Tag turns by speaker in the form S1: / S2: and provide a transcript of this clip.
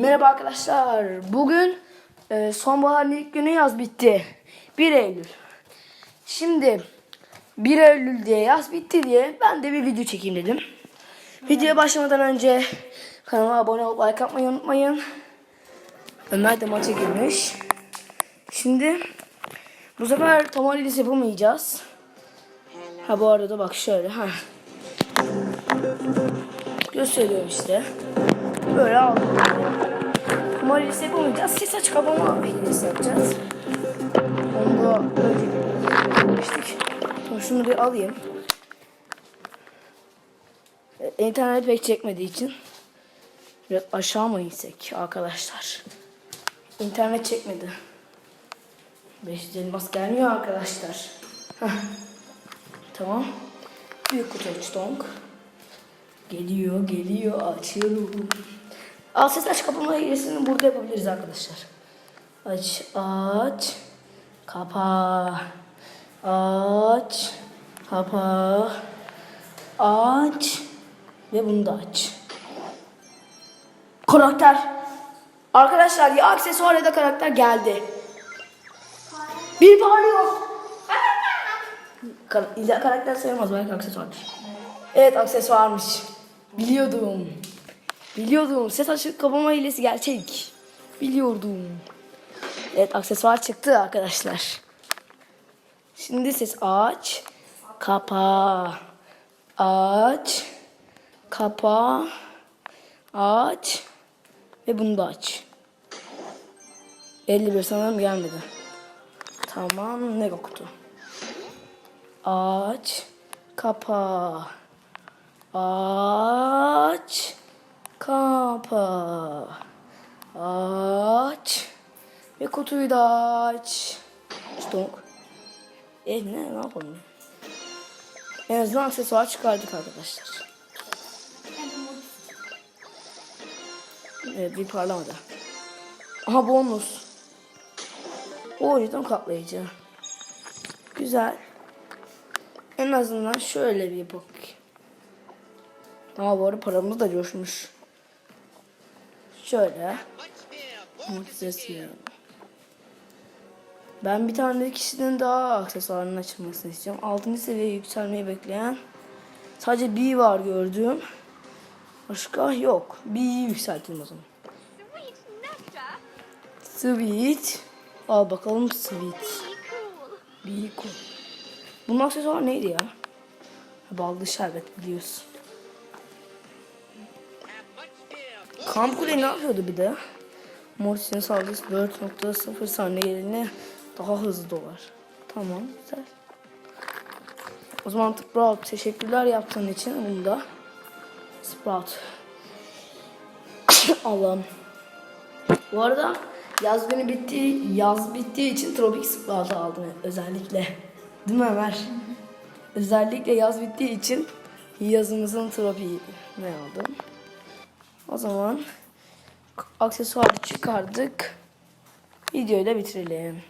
S1: Merhaba arkadaşlar. Bugün e, sonbaharın ilk günü yaz bitti. 1 Eylül. Şimdi 1 Eylül diye yaz bitti diye ben de bir video çekeyim dedim. Videoya başlamadan önce kanalıma abone olup like atmayı unutmayın. Ömer de maça girmiş. Şimdi bu sefer tam analiz yapamayacağız. Ha bu arada bak şöyle ha. Gösteriyorum işte. Böyle aldım. Maris yapamayacağız. Ses aç kapama hilesi yapacağız. Onu da önce. Şimdi şunu bir alayım. E, İnternet pek çekmediği için biraz aşağı mı insek arkadaşlar? İnternet çekmedi. 500 elmas gelmiyor arkadaşlar. Tamam. Büyük kutu açtık. Geliyor, geliyor. Açıyorum. Al ses aç kapama hilesini burada yapabiliriz arkadaşlar. Aç, aç. Kapa. Aç. Kapa. Aç. Ve bunu da aç. Karakter. Arkadaşlar ya aksesuar ya da karakter geldi. Bir parlıyor. Kar karakter sayılmaz belki aksesuardır. Evet aksesuarmış. Biliyordum. Biliyordum. Ses açık kapama hilesi gerçek. Biliyordum. Evet aksesuar çıktı arkadaşlar. Şimdi ses aç. Kapa. Aç. Kapa. Aç. Ve bunu da aç. 51 sanırım gelmedi. Tamam. Mega kutu. Aç. Kapa. Aç. Kapa. Aç. Ve kutuyu da aç. Stonk. E ne, ne yapalım? En azından aksesuar çıkardık arkadaşlar. Evet bir parlamadı. Aha bonus. O yüzden katlayıcı. Güzel. En azından şöyle bir bak. Ama bu arada paramız da coşmuş. Şöyle. Ya. Ben bir tane kişinin daha aksesuarının açılmasını istiyorum. 6. seviyeye yükselmeyi bekleyen sadece B var gördüğüm. Başka yok. B'yi yükseltelim o zaman.
S2: Sweet.
S1: Al bakalım sweet.
S2: Be cool.
S1: Bunun aksesuarı neydi ya? Ballı şerbet biliyorsun. Kamp ne yapıyordu bir de? Morris'in saldırısı 4.0 saniye yerine daha hızlı dolar. Tamam güzel. O zaman Sprout teşekkürler yaptığın için bunu da Sprout. Allah'ım. Bu arada yaz günü bitti, yaz bittiği için Tropik Sprout'u aldım özellikle. Değil mi Ömer? Özellikle yaz bittiği için yazımızın Tropik'i ne aldım? O zaman aksesuarı çıkardık. Videoyu da bitirelim.